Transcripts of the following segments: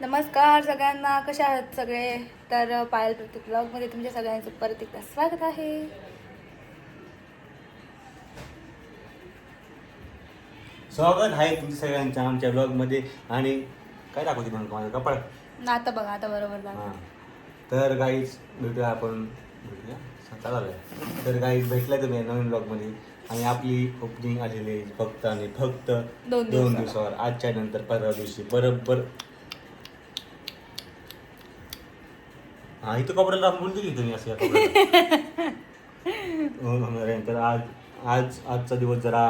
नमस्कार सगळ्यांना कशा आहात सगळे? तर पायल प्रत्येक ब्लॉगमध्ये तुमच्या सगळ्यांचं परत एकदा स्वागत आहे. स्वागत आहे तुमच्या सगळ्यांच्या आमच्या ब्लॉगमध्ये. आणि काय दाखवते म्हणतो माझं कपाळ. ना आता बघा आता बरोबर तर गाईज भेटूया आपण. भेटूया? झालं तर गाईज भेटलाय तुम्ही नवीन ब्लॉगमध्ये. आणि आपली ओपनिंग आलेली आहे फक्त आणि फक्त दोन दोन दिवसावर. दिवसावर. आजच्या नंतर परवा दिवशी. बरोबर. हा इथं कपड्याला राबून दिली तुम्ही असं या कपड्याला. हो. तर आज आज आजचा दिवस जरा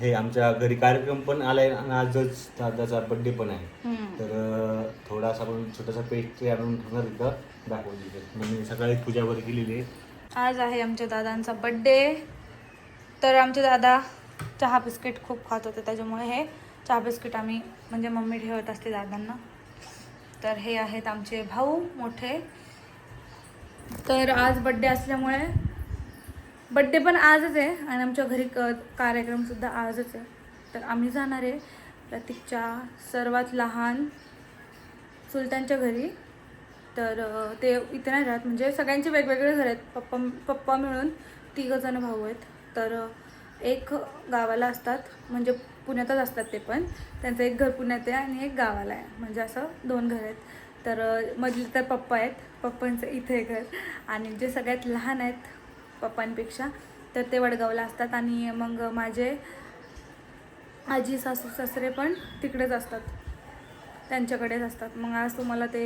हे आमच्या घरी कार्यक्रम पण आलाय आणि आजच दादाचा बड्डे पण आहे. तर अं, थोडासा आपण छोटासा पेस्ट्री आणून ठेवणार इथं इथं. मग मी सकाळी पूजा वगैरे केलेली आहे आज आहे आमच्या दादांचा बड्डे तर आमचे दादा चहा बिस्किट खूप खात होते त्याच्यामुळे हे चहा बिस्किट आम्ही म्हणजे मम्मी ठेवत असते दादांना तर हे आहेत आमचे भाऊ मोठे तर आज बड्डे असल्यामुळे बड्डे पण आजच आहे आणि आमच्या घरी क कार्यक्रमसुद्धा आजच आहे. तर आम्ही जाणार आहे प्रतीकच्या सर्वात लहान सुलतानच्या घरी. तर ते इथे नाही राहत म्हणजे सगळ्यांचे वेगवेगळे घर आहेत. पप्पा पप्पा मिळून तिघंजणं भाऊ आहेत. तर एक गावाला असतात म्हणजे पुण्यातच असतात ते पण. त्यांचं एक घर पुण्यात आहे आणि एक गावाला आहे. म्हणजे असं दोन घर आहेत. तर मधले तर पप्पा आहेत. पप्पांचं इथे घर. आणि जे सगळ्यात लहान आहेत पप्पांपेक्षा तर ते वडगावला असतात. आणि मग माझे आजी सासू सासरे पण तिकडेच असतात. त्यांच्याकडेच असतात. मग आज तुम्हाला ते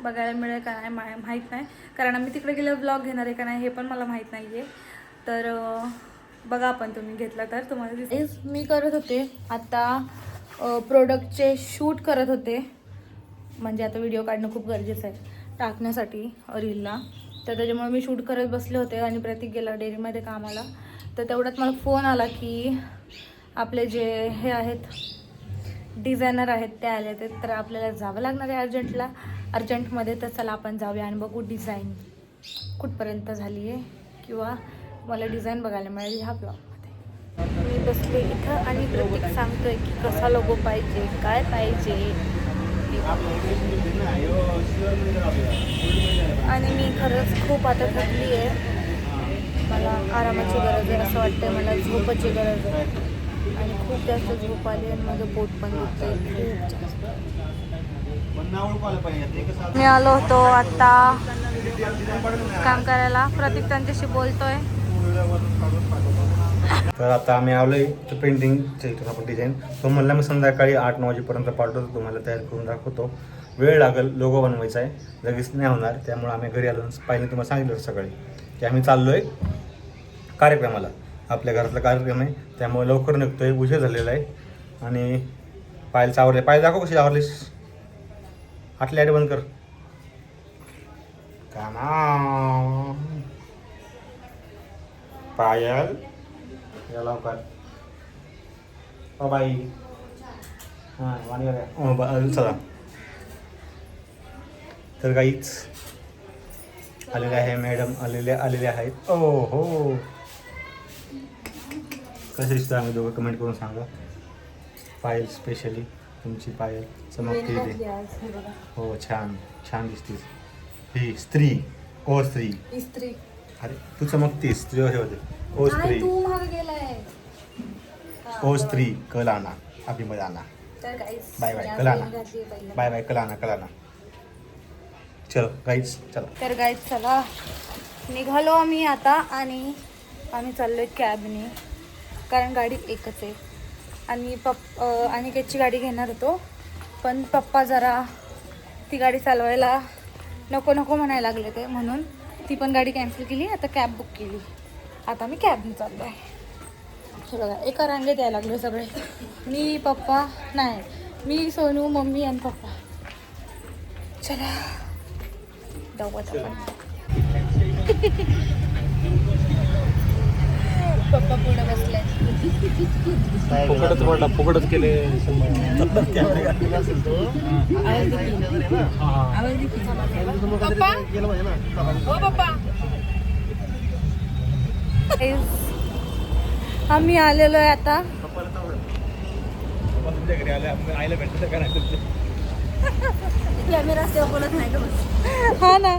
बघायला मिळेल का नाही मा- माहीत नाही. कारण आम्ही तिकडे गेल्यावर ब्लॉग घेणार आहे का नाही हे पण मला माहीत नाही आहे तर बघा पण तुम्ही घेतला तर तुम्हाला मी करत होते. आता प्रोडक्टचे शूट करत होते. म्हणजे आता व्हिडिओ काढणं खूप गरजेचं आहे. टाकण्यासाठी रीलला. तर त्याच्यामुळे मी शूट करत बसले होते आणि प्रतीक गेला डेअरीमध्ये कामाला. तर तेवढ्यात मला फोन आला की आपले जे हे आहेत डिझायनर आहेत ते आले ते तर आपल्याला जावं लागणार आहे अर्जंटला अर्जंटमध्ये तर चला आपण जाऊया आणि बघू डिझाईन कुठपर्यंत झाली आहे किंवा मला डिझाईन बघायला मिळेल ह्या ब्लॉगमध्ये मी बसले इथं आणि प्रतीक सांगतोय की कसा लोगो पाहिजे काय पाहिजे आणि मी खरंच खूप आता थकली आहे. मला आरामाची गरज आहे असं वाटतंय मला झोपाची गरज आहे. आणि खूप जास्त झोप आली आणि माझं पोट पण दुखतंय खूप मी आलो होतो आत्ता काम करायला. प्रतीक त्यांच्याशी बोलतोय. तर आता आम्ही आलोय तर पेंटिंगचे आपण डिझाईन तो म्हणला मी संध्याकाळी आठ नऊ वाजेपर्यंत पाठवतो तुम्हाला तयार करून दाखवतो. वेळ लागेल लोगो बनवायचा आहे. लगेच नाही होणार त्यामुळे आम्ही घरी आलो. पाहिजे तुम्हाला सांगितलं सकाळी की आम्ही चाललो आहे कार्यक्रमाला. आपल्या घरातला कार्यक्रम आहे. त्यामुळे लवकर निघतो आहे उशीर झालेला आहे. आणि पायल चावरले पायल दाखव कशी आवडलीस आटली आडी बंद कर. काना पायल. बाई. हां वाणी ओ बा चला. तर काहीच आलेले आहे मॅडम आलेले आलेले आहेत. ओ हो. कसे दिसतं आम्ही दोघं? कमेंट करून सांगा. पायल स्पेशली तुमची पायल चमकते ते हो छान छान दिसतीस. ही स्त्री. ओ स्त्री. इस्त्री अरे तू चमकतीस. स्त्री हे होते. ओ स्त्री. तू महाग गेलाय. ओ स्त्री कलाना अभिमदाना तर बाय बाय, कलाना. आहे. बाय बाय कलाना कलाना. चलो गाईच चला. तर गाईज चला. निघालो आम्ही आता आणि आम्ही चाललोय कॅबने कारण गाडी एकच आहे. आणि पप अनिकेतची गाडी घेणार होतो. पण पप्पा जरा ती गाडी चालवायला नको नको म्हणायला लागले ते म्हणून. ती पण गाडी कॅन्सल केली आता कॅब बुक केली. आता मी कॅबने चाललो आहे. हे बघा एका रांगेत यायला लागले सगळे. मी पप्पा नाही मी सोनू मम्मी आणि पप्पा. चला. आता आपण. पप्पा पुढे बसले. फुकटच पडला फुकटच केले. पप्पा? हो पप्पा. आम्ही आलेलो आहे आता. कॅमेरा बोलत नाही हा ना.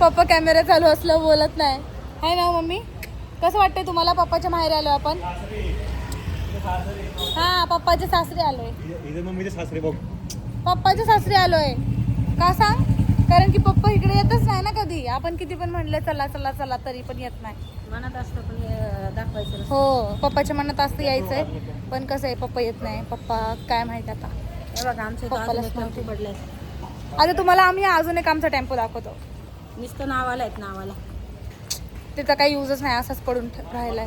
पप्पा कॅमेरा चालू असलं बोलत नाही. हाय ना मम्मी? कसं वाटतंय तुम्हाला पप्पाच्या माहेरी आलो आपण? हा पप्पाच्या सासरी आलोय. मम्मीचे सासरे बघ. पप्पाच्या सासरी आलोय. का सांग? कारण की पप्पा इकडे येतच नाही ना कधी. आपण किती पण म्हणलं चला चला चला तरी पण येत नाही. मनात असतं पण हे दाखवायचं नसतं. हो पप्पाच्या मनात असतं यायचंय पण कसं आहे पप्पा येत नाही. पप्पा काय माहिती आता. हे बघा आमच्या इथं पप्पालाच अजून एक नव्हती. टेम्पो पडलाय. आता तुम्हाला आम्ही अजून एक आमचा टेम्पो दाखवतो. नुसतं नावाला आहेत नावाला. त्याचा काही युजच नाही असाच पडून ठ- राहिलाय.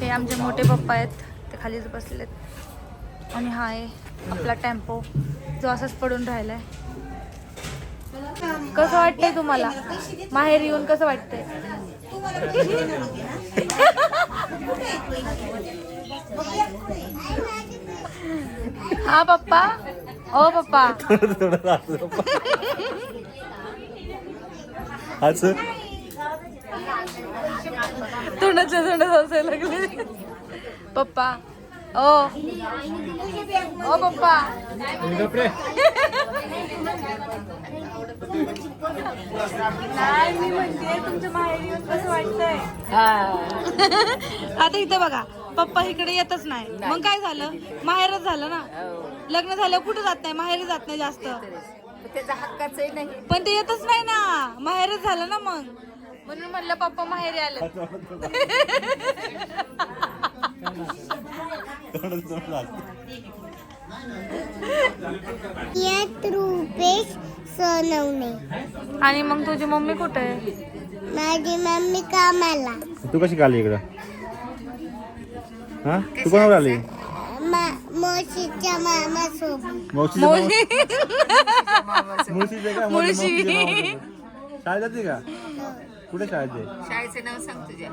हे आमचे मोठे पप्पा आहेत. ते खालीच बसलेले आहेत आणि हा आहे आपला टेम्पो. जो असाच पडून राहिलाय. कसं वाटतंय तुम्हाला? माहेर येऊन कसं वाटतंय? हा पप्पा? ओ पप्पा. असं? तोंडाच्या तोंडात हसायला लागले. पप्पा ओ। ओ पप्पा। नाही मी म्हणते तुमच्या माहेरी येऊन कसं वाटतंय? आता इथं बघा पप्पा इकडे येतच नाही. मग काय झालं? माहेरच झालं ना? लग्न झालं कुठं जात नाही? माहेर जात नाही जास्त. त्याचा हक्काचं नाही. पण ते येतच नाही ना. माहेरच झालं ना मग. म्हणून म्हणलं पप्पा माहेरी आले रुपेश सोनवणे. आणि मग तुझी मम्मी कुठे आहे? माझी मम्मी कामाला. तू कशी आली इकडं? हा? तू कोणावर आली? मोशीच्या मुळशी. शाळेत जाते का? कुठे शाळेत आहे शाळेचं नाव सांग तुझ्या.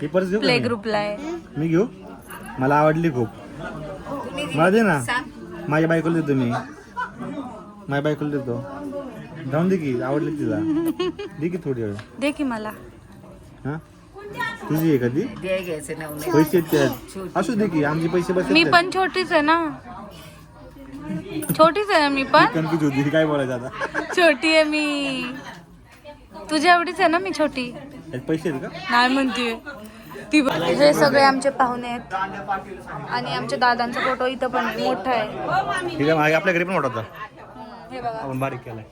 पेपर्स घेऊ का प्ले मी? ग्रुपला आहे. मी घेऊ? मला आवडली खूप. मला दे ना. माझ्या बायकोला देतो मी. माझ्या बायकोला देतो. जाऊन दे की आवडली तिला. दे की थोडी वेळ. दे की मला. हा? तुझी आहे कधी? घ्यायचं पैसे आहेत त्यात. असू दे की आमचे पैसे बसत मी पण छोटीच आहे ना. छोटीच आहे ना मी पण. कन्फ्युज होती. काय बोलायचं आता? छोटी आहे मी. तुझ्या एवढीच आहे ना मी छोटी. यात पैसे आहेत का? नाही म्हणते. ती बघ. हे सगळे आमचे पाहुणे आहेत. आणि आमच्या दादांचा फोटो इथं पण मोठा आहे. ठीक आहे मागे आपल्या घरी पण मोठा होता हे बघा. आपण बारीक केलाय.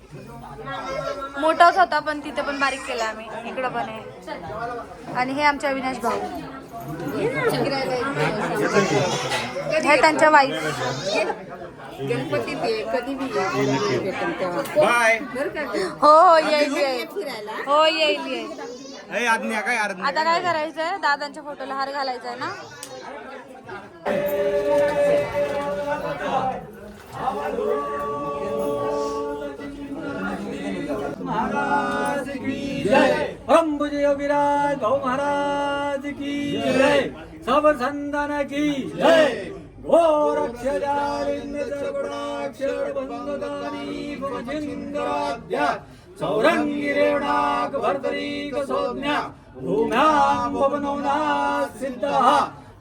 मोठाच होता पण तिथे पण बारीक केला आम्ही. इकडं पण आहे. आणि हे आमचे अविनाश भाऊ. हे त्यांच्या वाईफ गणपती ते कधी बी ये. बाय? हो हो येईल येईल. फिरायला हो येईल येईल. काय आज्ञा आता काय करायचंय? दादांच्या फोटोला हार घालायचा आहे ना ब्रह्मज योगीराज भाऊ महाराज की जय। सब संतान की जय। सर्वडाक्षर सौरंगी रेवणाक भरतरी कसोज्ञा भूम्यां भवनवना सिद्धः।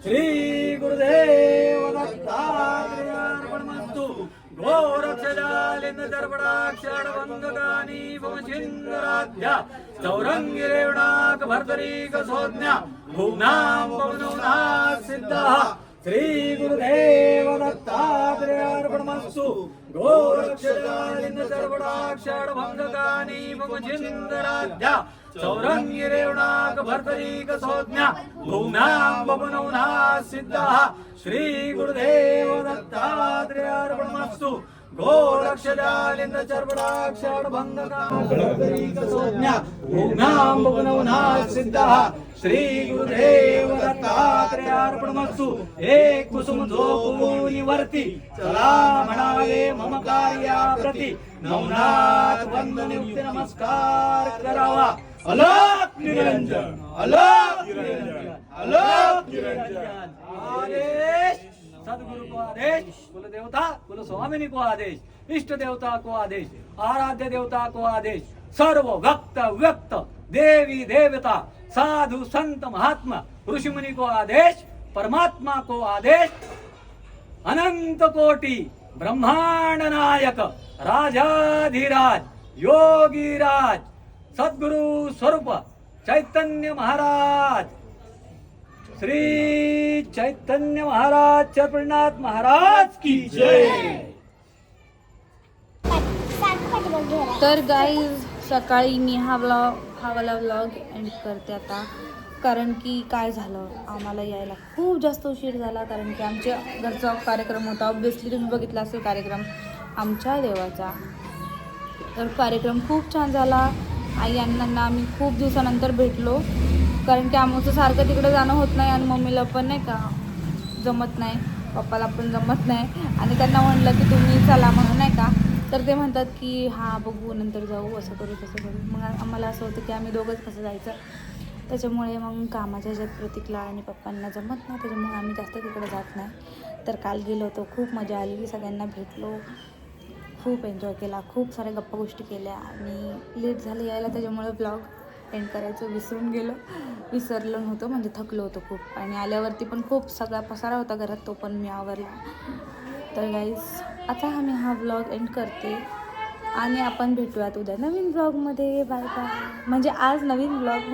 श्री गुरुदेव दत्तार्पणमस्तु गोरक्षजालिन्य सर्वडाक्षर बंधकानी रेवणाक भूम्यां सिद्धः। श्री गुरुदेव दत्तार्पणमस्तु गोरक्षजालिन्य सर्वडाक्षर बंधकानी भवचिंदराध्या सौरंगी रेवणाक भर्तरीक संज्ञा भूम्यां सिद्धः दत्तात्रेयार्पणमस्तु गोरक्षजालिन्य सर्वडाक्षर बंधकानी संज्ञा भूम्यां भवनवना सिद्धः श्री गुरुदेव दत्तात्रेयार्पणमस्तु एक कुसुम झोपून चला म्हणावे मम कार्याप्रती नवनाथ वंदन युक्ती नमस्कार करावा। निरंजन निरंजन निरंजन। आदेश। सदगुरु को आदेश कुल देवता कुल स्वामिनी को आदेश इष्ट देवता को आदेश आराध्य देवता को आदेश सर्व भक्त व्यक्त देवी देवता साधु संत महात्मा ऋषिमुनि को आदेश परमात्मा को आदेश अनंत कोटि ब्रह्मांड नायक राजाधिराज योगीराज सद्गुरु स्वरूप चैतन्य महाराज। श्री चैतन्य महाराज चरपनाथ महाराज की जय. तर गाईज सकाळी मी हा व्लॉग हा वाला व्लॉग एंड करते आता. कारण की काय झालं? आम्हाला यायला खूप जास्त उशीर झाला कारण की आमच्या घरचा कार्यक्रम होता. ऑब्विसली तुम्ही बघितला असेल कार्यक्रम आमच्या देवाचा. तर कार्यक्रम खूप छान झाला. आई अण्णांना आम्ही खूप दिवसानंतर भेटलो. कारण की आमचं सारखं तिकडं जाणं होत नाही आणि मम्मीला पण नाही का जमत नाही. पप्पाला पण जमत नाही. आणि त्यांना म्हणलं की तुम्ही चला म्हणून नाही का? तर ते म्हणतात की हां बघू नंतर जाऊ असं करू तसं करू. मग आम्हाला असं होतं की आम्ही दोघंच कसं जायचं? त्याच्यामुळे मग कामाच्या ह्याच्यात प्रतीकला आणि पप्पांना जमत नाही. त्याच्यामुळे आम्ही जास्त तिकडे जात नाही. तर काल गेलो होतो खूप मजा आली. सगळ्यांना भेटलो. खूप एन्जॉय केला. खूप साऱ्या गप्पा गोष्टी केल्या. आणि लेट झालं यायला त्याच्यामुळे ब्लॉग एंड करायचं विसरून गेलो. विसरलो नव्हतं म्हणजे थकलो होतो खूप. आणि आल्यावरती पण खूप सगळा पसारा होता घरात तो पण मी आवरला. तर गाईज आता आम्ही हा ब्लॉग एंड करते. आणि आपण भेटूयात उद्या नवीन ब्लॉगमध्ये बाय बाय म्हणजे आज नवीन ब्लॉग